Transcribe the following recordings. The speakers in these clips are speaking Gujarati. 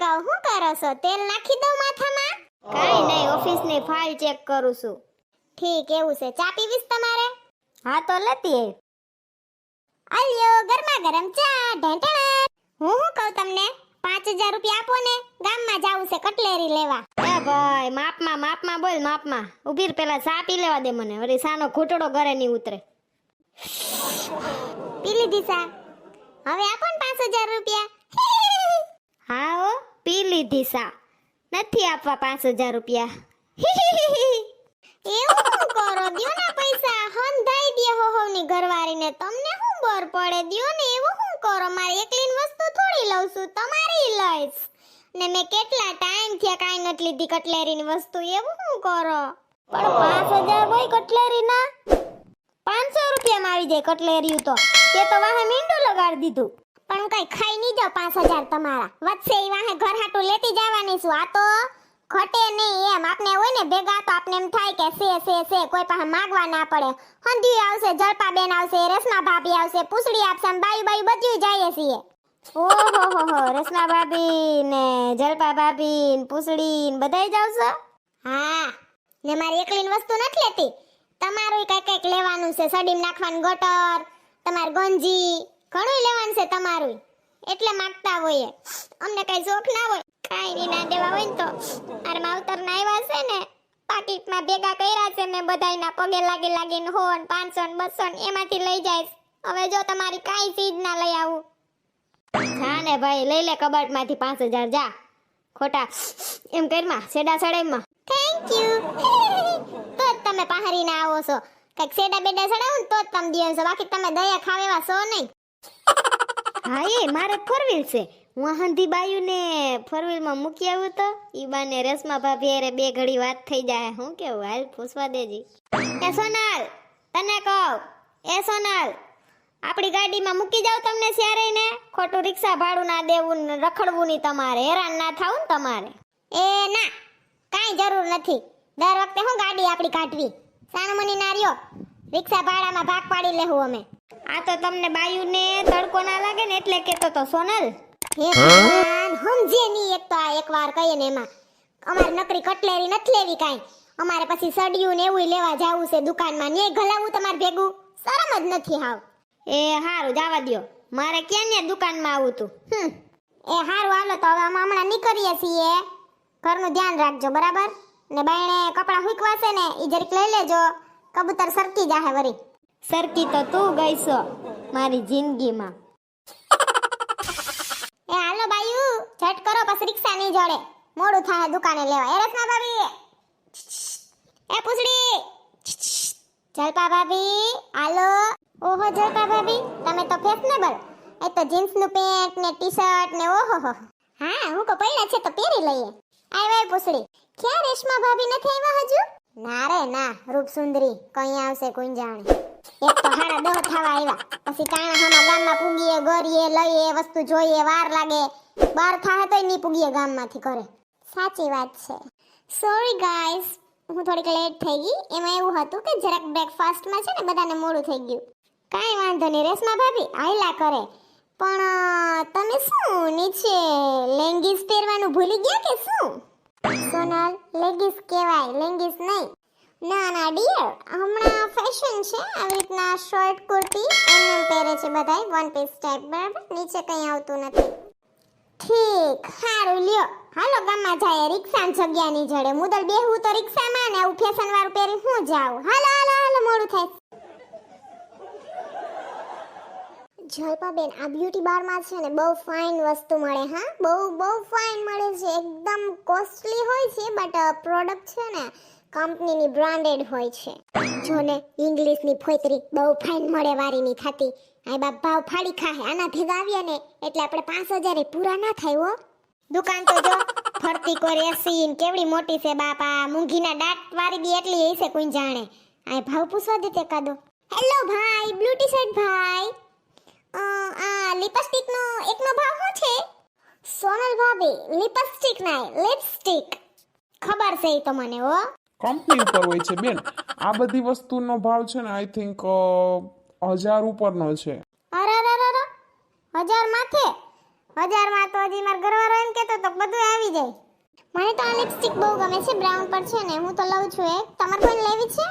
કહું શું કરો છો? તેલ નાખી દઉં માથામાં? કાંઈ નહીં, ઓફિસની ફાઇલ ચેક કરું છું. ઠીક, એવું છે. ચા પીવીશ તમારે? હા, તો લેતી અલ્યો ગરમા ગરમ ચા ઢેંટણા હું શું કહું તમને? પાંચ હજાર રૂપિયા આપો ને, ગામમાં જાવું છે કટલેરી લેવા. એ ભાઈ, માપમાં માપમાં બોલ, માપમાં. ઊભી પેલા ચા પી લેવા દે મને. વળી સાનો ઘૂંટડો ઘરે નહીં ઉતરે. પી લીધી સા હવે આપો ને પાંચ હજાર રૂપિયા. હા પી લીધી સા. નથી આપવા પાંચ હજાર રૂપિયા. એવું કરો? દ્યો ને પૈસા. હંધાઈ દે હો હોની ઘરવાળીને. તમને શું બર પડે? દ્યો ને એવું શું કરો? મારી એકલીન વસ્તુ થોડી લઉં છું. તમારી લઈશ. ને મેં કેટલા ટાઈમ થયા કાંઈ નથી લીધી કટલેરીની વસ્તુ. એવું શું કરો? પણ પાંચ હજાર હોય કટલેરી ના પાંચસો રૂપિયામાં આવી જાય કટલેરી તો. તે તો વાહે મીંડું લગાડી દીધું. પણ હું કઈ ખાઈ નહીં જાઉં પાંચ હજાર તમારા. વચ્ચે એ વાહે ઘર હાટું લેતી જવાની છું. આ તો ઘટે નહીં એમ. આપને હોય ને ભેગા, તો આપને એમ થાય કે સે સે સે કોઈ પાસે માગવા ના પડે. હંધી આવશે જલપા બેન આવશે, રેશમા ભાભી આવશે, પૂછડી આપશે બાયું બાયું બધું જઈએ છીએ. ઓહો, હો હો રસના ભાભી ને જલપા ભાભી ને પૂછડી ને બધાય જ આવશે હા. ને મારી એકલીન વસ્તુ નથી લેતી. તમારું કઈ કંઈક લેવાનું છે. સડીમ નાખવાનું ગટર, તમાર ગંજી ઘણું લેવાનું છે તમારું. એટલે માગતા હોઈએ. અમને કઈ શોખ ના હોય. કાંઈ નહીં, ના દેવા હોય ને તો. મારા માવતર ના આવ્યા છે ને પાકીટમાં ભેગા કર્યા છે મેં બધાયના પગે લાગી લાગીને હો ને, પાંચસો ને, બસો ને, એમાંથી લઈ જાય હવે જો તમારી કાંઈ ચીજ ના લઈ આવું. જા ને ભાઈ, લઈ લે કબાટમાંથી પાંચ હજાર, જા. ખોટા. એમ કરમાં, સેડા સડાઈમાં. થેન્ક યુ તો જ તમે પહારીને આવો છો. કંઈક સેડા બેડા સડાવો ને તો જ તમે દિયો છો. બાકી તમે દયા ખાવ એવા છો નહીં. હા, એ મારે ફોર છે. હું હંધી બાયું ને ફોર વ્હીલમાં મૂકી આવ્યું તો, ઈ બાને રેશમા ભાભી અરે બે ઘડી વાત થઈ જાય. હું કેવું? હાલ પૂછવા દેજી. એ સોનલ, તને કહું. એ સોનલ, આપણી ગાડીમાં મૂકી જાવ તમને સ્યારે ને ખોટું રિક્ષા ભાડું ના દેવું ને રખડવું નહીં તમારે. હેરાન ના થાવું ને તમારે. એ ના, કાંઈ જરૂર નથી. દર વખતે હું ગાડી આપણી કાઢવી. સાણમણી ના રહ્યો. રિક્ષા ભાડામાં ભાગ પાડી લેવું અમે. આ તો તમને બાયું ને તડકો ના લાગે ને એટલે કેતો તો સોનલ. હે ભગવાન સમજે નહીં એક તો આ એકવાર કહીએ ને એમાં. અમારે નકરી કટલેરી નથી લેવી કાઈ. અમારે પછી સડિયું ને એવું લેવા જાવું છે દુકાનમાં. ને ગલાવું તમારે ભેગું? શરમ જ નથી હાવ. એ હારું જવા દ્યો. મારે ક્યાં ને દુકાનમાં આવું તું? હમ. એ હારું હાલો તો હવે અમે હમણાં નીકળીએ છીએ. ઘરનું ધ્યાન રાખજો બરાબર? ને બાયણે કપડાં હુકવાશે ને એ જરીક લઈ લેજો. કબૂતર સરકી જાહે વરી. સરકી તો તું ગઈ મારી જિંદગીમાં. એ હાલો બાયુ, ઝટ કરો પછી રિક્ષા નહીં જોડે. મોડું થાય દુકાને લેવા. એ રસના ભાભી. એ પૂછડી. જલપા ભાભી, હાલો. ઓહો, જલપા ભાભી, તમે તો ફેશનેબલ. એ તો જીન્સનું પેન્ટ ને ટી શર્ટ ને ઓહો, હો, હા. હું કો પડ્યા છે તો પહેરી લઈએ. આવ્યા પૂછડી. ક્યાં રેશમા ભાભી નથી આવ્યા હજુ? ના રે, ના. રૂપ સુંદરી કઈ આવશે કોઈ જાણે. એક તો થવા આવ્યા પછી કાણા હામાં ગામમાં પૂગીએ, ગરીએ, લઈએ વસ્તુ જોઈએ, વાર લાગે. બાર થાય તોય નહીં પૂગીએ ગામમાંથી ઘરે. સાચી વાત છે. સોરી ગાઈસ હું થોડીક લેટ થઈ ગઈ. એમાં એવું હતું કે જરાક બ્રેકફાસ્ટમાં છે ને બધાને મોડું થઈ ગયું. કાંઈ વાંધો નહીં, રેશમા ભાભી, આયલા કરે. પણ તમે શું નીચે લેંગીસ પહેરવાનું ભૂલી ગયા કે શું? સોનલ, લેગીસ કહેવાય, લેંગીસ નહીં. ના ના ડિયર હમણાં ફેશન છે. આવી રીતના શર્ટ કુર્તી એમ પહેરે છે બધાય વન પીસ ટાઈપ બરાબર? નીચે કંઈ આવતું નથી. ઠીક. સારું લ્યો. હાલો, ગામમાં જાય રિક્ષા જગ્યા ની જડે. મુદલ બેહું તો રિક્ષામાં ને આવું ફેશન વાળું પહેરી હું જાઉં. હાલો હાલો હાલો, મોડું થાય. જલપાબેન, આ બ્યુટી બારમાં છે ને બહુ ફાઇન વસ્તુ મળે, હા? બહુ બહુ ફાઇન મળે છે. એકદમ કોસ્ટલી હોય છે બટ પ્રોડક્ટ છે ને કંપનીની બ્રાન્ડેડ હોય છે. જો ને ઇંગ્લિશની ફોતરી બહુ ફાઇન મળે વારીની થતી. આ બાપ ભાવ ફાડી ખાહે, આના ભેગા આવ્યા ને, એટલે આપણે પાંચ હજારે પૂરા ના થાય હો. દુકાન તો જો, ફરતી કોઈ એસી કેવડી મોટી છે બાપા મૂંઘીના દાંત વારી બી એટલી હશે કોઈ જાણે. આ ભાવ પૂછવા દે તે કાદો. હેલો ભાઈ, બ્લુ ટી શર્ટ ભાઈ આ લિપસ્ટિક નો એકનો ભાવ શું છે? સોનલ ભાભી લિપસ્ટિક ના લિપસ્ટિક. ખબર છે તો મને હો. કંપની ઉપર હોય છે. બેન, આ બધી વસ્તુનો ભાવ છે ને આઈ થિંક હજાર ઉપરનો છે. અરે અરે અરે. હજાર માથે? હજારમાં તો હજી મારા ઘરવાળો એમ કહેતો તો બધું આવી જાય. મને તો આ લિપસ્ટિક બહુ ગમે છે બ્રાઉન પર છે ને, હું તો લઉં છું એક. તમારે કોઈ લેવી છે?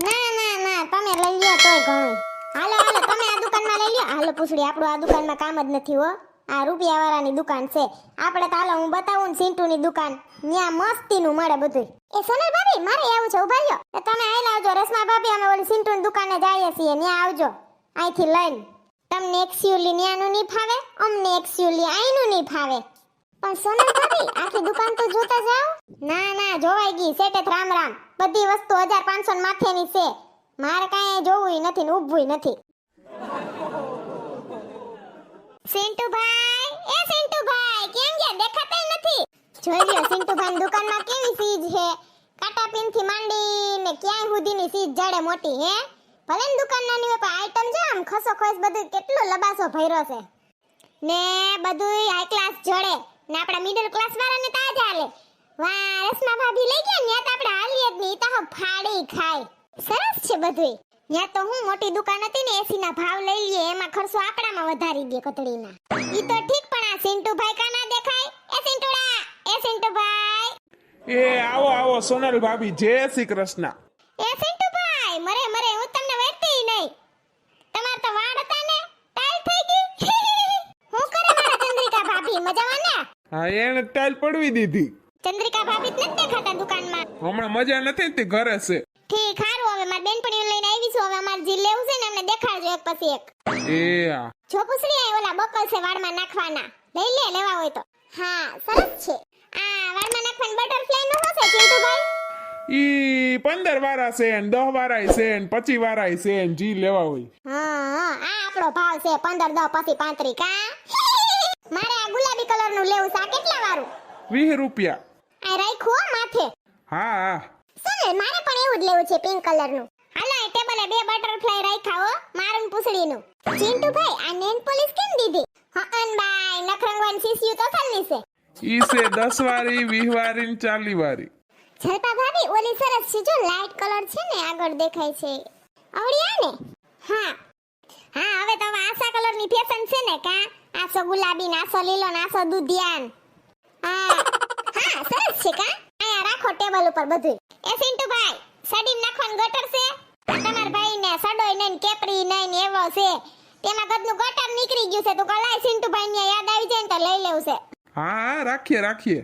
ના ના ના, તમે લઈ લ્યો તોય ઘણું. હાલો હાલો, તમે આ દુકાનમાં લઈ લ્યો. હાલો, પૂછડી, આપણું આ દુકાનમાં કામ જ નથી, હો. આ રૂપિયા વાળાની દુકાન છે. આપણે તો હું બતાવું ને સિન્ટુની દુકાન. ત્યાં મસ્તીનું મળે બધું એ સોનલ ભાભી, મારે આવું છે, ઊભા રહ્યો. તો તમે આઈ આવજો, રસમા ભાભી, અમે ઓલી સિન્ટુની દુકાને જઈએ છીએ. ત્યાં આવજો. અહીંથી લઈને. તમને એક્સ્યુલી ન્યાનું નહીં ફાવે અમને એક્સ્યુલી આઈનું નહીં ફાવે પણ સોનલ ભાભી, આખી દુકાન તો જોતા જાઓ. ના ના, જોવાઈ ગઈ. સેટે રામ રામ. બધી વસ્તુ હજાર પાંચસો માથેની છે. મારે કાંઈ જોવું નથી ને ઊભવું નથી. સિન્ટુભાઈ, એ સિન્ટુભાઈ, કેમ ગયા? દેખાતા નથી. જોઈ લ્યો સિન્ટુભાઈ દુકાનમાં કેવી સીજ છે? કાટા પિનથી માંડી ને ક્યાંય સુધીની સીજ જડે મોટી, હે? ભલે ને દુકાન નાની હોય, પણ આઈટમ છે આમ ખસો ખસ બધું કેટલો લબાસો ભર્યો છે. ને બધું હાઈ ક્લાસ જડે. ને આપણા મિડલ ક્લાસ વાળાને તો ચાલે જ વાહ રસમા ભાભી લઈ ગયા ને તો આપણે હાલીએ જ નહીં. તો ફાડી ખાય. સરસ છે બધું ત્યાં તો હું મોટી દુકાન હતી ને એસી ના ભાવ લઈ લઈએ એમાં ખર્ચો આંકડામાં વધારી દે કતડીના ઈ તો ઠીક પણ આ સિન્ટુભાઈ કા ના દેખાય? એ સિન્ટુડા એ સિન્ટુભાઈ એ આવો આવો સોનલ ભાભી જય શ્રી કૃષ્ણ. એ સિન્ટુભાઈ મરે મરે હું તમને વેઠતી નહીં તમાર તો વાળ હતા ને ટાઈલ થઈ ગઈ. હું કરે મારા ચંદ્રિકા ભાભી મજામાં ને? હા એને ટાઈલ પડવી દીધી. ચંદ્રિકા ભાભી જ નથી દેખાતા દુકાનમાં. હમણાં મજા નથી તે ઘરે છે. ઠીક હારું હવે માર બેનપણીઓ લઈને આવી છું. હવે અમાર જે લેવું છે ને એમને દેખાડજો એક પછી એક. એ આ જો પૂછડી આ ઓલા બકલ છે વાળમાં નાખવાના. લઈ લે લેવા હોય તો. હા સરસ છે. આ વાળમાં નાખવાનું બટરફ્લાયનું હશે ચિંટુભાઈ? ઈ પંદર વાળા છે ને દહ વાળા છે ને પચી વાળા છે ને જી લેવા હોય. હા હા આ આપણો ભાવ છે પંદર દસ પછી પાંત્રી કા? મારે આ ગુલાબી કલરનું લેવું છે આ કેટલા વાળું વીસ રૂપિયા. આ રાખ્યું હો માથે. હા હા. મારે પણ એવું જ લેવું છે પિંક કલરનું હાલો એ ટેબલે બે બટરફ્લાય રાખ્યા હો મારું પૂછડીનું. ચિંટુભાઈ આ નેન પોલિશ કેમ દીધી? હકન ભાઈ નખરંગવાન સીસીયુ તો ખાલી છે. ઈ છે વારી વીસ વારી ને ચાલી વાળી જલપા ભાભી ઓલી સરસ છે જો લાઈટ કલર છે ને આગળ દેખાય છે. આવડી ને? હા. હા હવે તો આશા આસા કલરની ફેશન છે ને કા? આસો ગુલાબી નાસો લીલો નાસો દુધિયાન. હા. હા સરસ છે કા? આયા રાખો ટેબલ ઉપર બધું એ સિન્ટુભાઈ સડીમ નાખવાનું ગટર છે. આ તમાર ભાઈ ને સડોય નહીં ને કેપરી નહીં ને એવો છે. તેમાં કદનું ગટર નીકળી ગયું છે. તો કલાય સિન્ટુભાઈ ને યાદ આવી જાય ને તો લઈ લેવું છે. હા હા રાખીએ રાખીએ.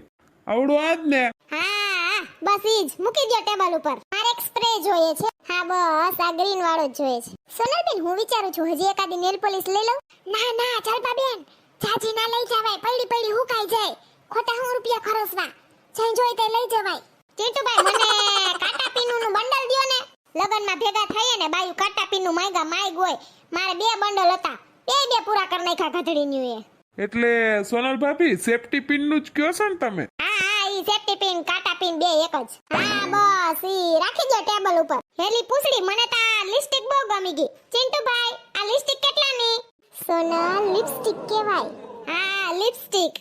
આવડું આજ ને. હા બસ ઈ જ. મૂકી દો ટેબલ ઉપર. મારે એક સ્પ્રે જોઈએ છે. હા બસ આ ગ્રીન વાળો જ જોઈએ છે. સોનલબેન હું વિચારું છું હજી એકાદી નેલ પોલિશ લઈ લઉં? ના ના ચલપાબેન જાજી ના લઈ જવાય. પડી પડી હુકાઈ જાય. ખોટા હું રૂપિયા ખરસવા જઈ જોઈ તે લઈ જવાય. ચીટુભાઈ મને કાટા પીનું નું બંડલ દ્યો ને. લગનમાં ભેગા થઈએ ને બાયું કાટા પીનું માયગા માયગ હોય. મારે બે બંડલ હતા. બે બે પૂરા કરી નાખ્યા ગધડી એ એટલે સોનલ ભાભી સેફટી પિનનું જ કયો છો ને તમે? હા હા ઈ સેફટી પિન કાટા પિન બે એક જ. હા બસ ઈ રાખી દો ટેબલ ઉપર. હેલી પૂછડી મને તો લિપસ્ટિક બહુ ગમી ગઈ. ચિંટુભાઈ આ લિપસ્ટિક કેટલાની? સોના લિપસ્ટિક કહેવાય. હા લિપસ્ટિક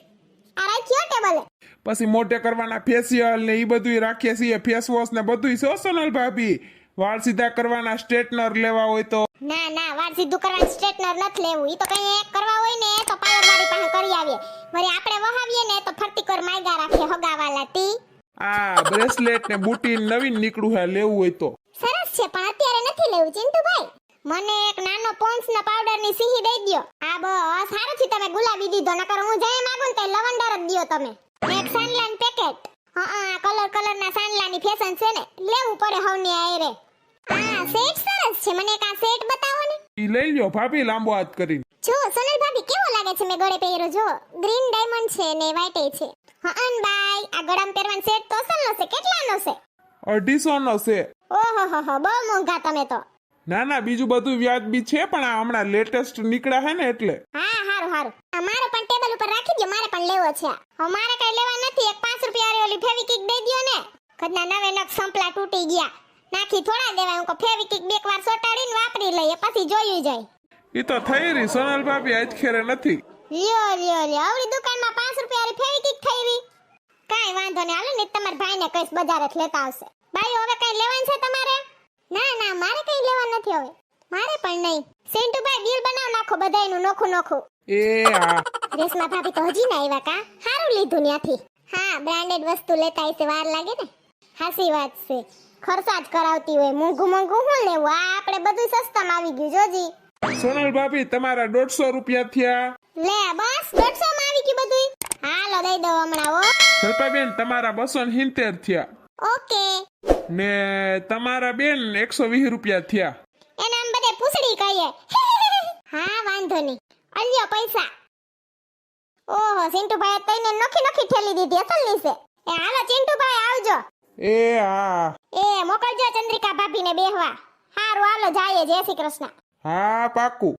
આ રાખ્યો ટેબલે. પછી મોટે કરવાના ફેશિયલ ને એ બધું રાખીએ છીએ ફેસ વોશ ને બધું છો સોનલ ભાભી? વાળ સીધા કરવાના સ્ટ્રેટનર લેવા હોય તો. ના ના વાળ સીધું કરવાનું સ્ટ્રેટનર નથી લેવું. ઈ તો કઈ એક કરવા હોય ને તો પાર્લર વાળી પાસે કરી આવીએ. વળી આપણે વહાવીએ ને તો ફરતી કર માયગા રાખે હગાવાલા તી. આ બ્રેસલેટ ને બુટી નવીન નીકળું હે લેવું હોય તો. સરસ છે પણ અત્યારે નથી લેવું ચિંટુભાઈ. મને એક નાનો પોન્સ ના પાવડરની સીહી દઈ દ્યો. આ બસ સારું છે તમે ગુલાબી દીધો નકર હું જય માંગુ ને તે લવંડર જ દ્યો તમે. એક સાનલાન પેકેટ હા આ કલર કલર ના સાનલાની ફેશન છે ને લેવું પડે હવની આયરે. આ સેટ સરસ છે મને એક આ સેટ બતાવો ને. ઈ લઈ લ્યો ભાભી લાંબો હાથ કરીને. જો સોનલ ભાભી કેવો લાગે છે મેં ગળે પહેર્યો? જો ગ્રીન ડાયમંડ છે ને વ્હાઈટ છે. હા અન બાય આ ગળામાં પહેરવાનો સેટ તો અસલનો છે કેટલાનો છે? અઢીસો નો છે. ઓહો હો હો બહુ મોંઘા તમે તો. ના ના બીજું બધું વ્યાજબી છે પણ આ હમણાં લેટેસ્ટ નીકળ્યા હે ને એટલે. હા હારું હારું. આ મારો પણ ટેબલ ઉપર રાખી દો મારે પણ લેવો છે અમારે મારે કઈ લેવા નથી એક પાંચ રૂપિયા ઓલી ફેવિકિક દઈ દ્યો ને. કદના નવે નખ સંપલા તૂટી ગયા. નાખી થોડા દેવાય હું ફેવિકિક બે વાર સોટાડીને વાપરી લઈએ પછી જોયું જાય. એ તો થઈ રહી સોનલ ભાભી આજ ખેરે નથી. લ્યો લ્યો લ્યો આવડી દુકાનમાં પાંચ રૂપિયા વાળી ફેવિકિક થઈ રહી. કાંઈ વાંધો નહીં હાલો ને તમારા ભાઈને કઈશ બજારે લેતા આવશે. ભાઈ હવે કઈ લેવાનું છે તમારે? ના ના મારે કઈ લેવા નથી હવે. મારે પણ નહીં. સેન્ટુભાઈ બિલ બનાવ નાખો બધાયનું નોખું નોખું. એ હા. રેશમા ભાભી તો હજી ના આવ્યા કા? સારું લીધું ત્યાંથી હા બ્રાન્ડેડ વસ્તુ લેતા હશે વાર લાગે ને? હાસી વાત છે. ખર્ચા જ કરાવતી હોય મોંઘું મોંઘું હું લેવું? આ આપણે બધું સસ્તામાં આવી ગયું જોજી. સોનલ ભાભી તમારા દોઢસો રૂપિયા થયા. લે બસ દોઢસો માં આવી ગયું બધું હાલો દઈ દો હમણાં હો. બેન તમારા બસો ને સિત્તેર થયા. ઓકે. ને તમારા બેન એકસો વીસ રૂપિયા થયા. એને આમ બધે પૂછડી કહીએ હા વાંધો નહીં. અલ્યો પૈસા. ઓહો ચિંટુભાઈ તઈને નખી નખી ઠેલી દીધી અસલની છે. એ હાલો ચિંટુભાઈ આવજો. એ હા. એ મોકલજો ચંદ્રિકા ભાભીને બેહવા. હારું હાલો જાય જય શ્રી કૃષ્ણ. હા પાકું.